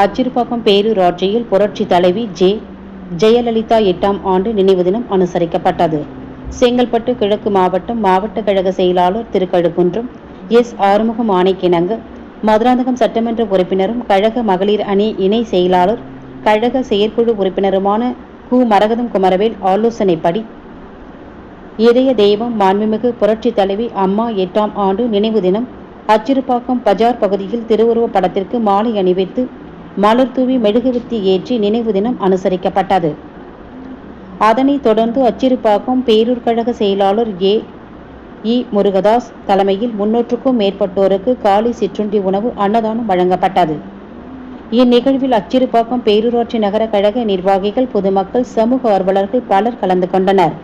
அச்சிறுபாக்கம் பேரூராட்சியில் புரட்சி தலைவி ஜே. ஜெயலலிதா எட்டாம் ஆண்டு நினைவு தினம் அனுசரிக்கப்பட்டது. செங்கல்பட்டு கிழக்கு மாவட்டம் மாவட்ட கழக செயலாளர் திருக்கழுக்குன்றம் எஸ். ஆறுமுகம் ஆணைக்கிணங்கு மதுராந்தகம் சட்டமன்ற உறுப்பினரும் கழக மகளிர் அணி இணை செயலாளர் கழக செயற்குழு உறுப்பினருமான கு. மரகதம் குமரவேல் ஆலோசனைப்படி இதய தெய்வம் மாண்புமிகு புரட்சி தலைவி அம்மா எட்டாம் ஆண்டு நினைவு தினம் அச்சிறுபாக்கம் பஜார் பகுதியில் திருவுருவ படத்திற்கு மாலை அணிவித்து மலர் தூவி மெழுகுவர்த்தி ஏற்றி நினைவு தினம் அனுசரிக்கப்பட்டது. அதனைத் தொடர்ந்து அச்சிறுப்பாக்கம் பேரூர் கழக செயலாளர் ஏ. இ. முருகதாஸ் தலைமையில் முன்னூற்றுக்கும் மேற்பட்டோருக்கு காலை சிற்றுண்டி உணவு அன்னதானம் வழங்கப்பட்டது. இந்நிகழ்வில் அச்சிறுப்பாக்கம் பேரூராட்சி நகர கழக நிர்வாகிகள் பொதுமக்கள் சமூக ஆர்வலர்கள் பலர் கலந்து கொண்டனர்.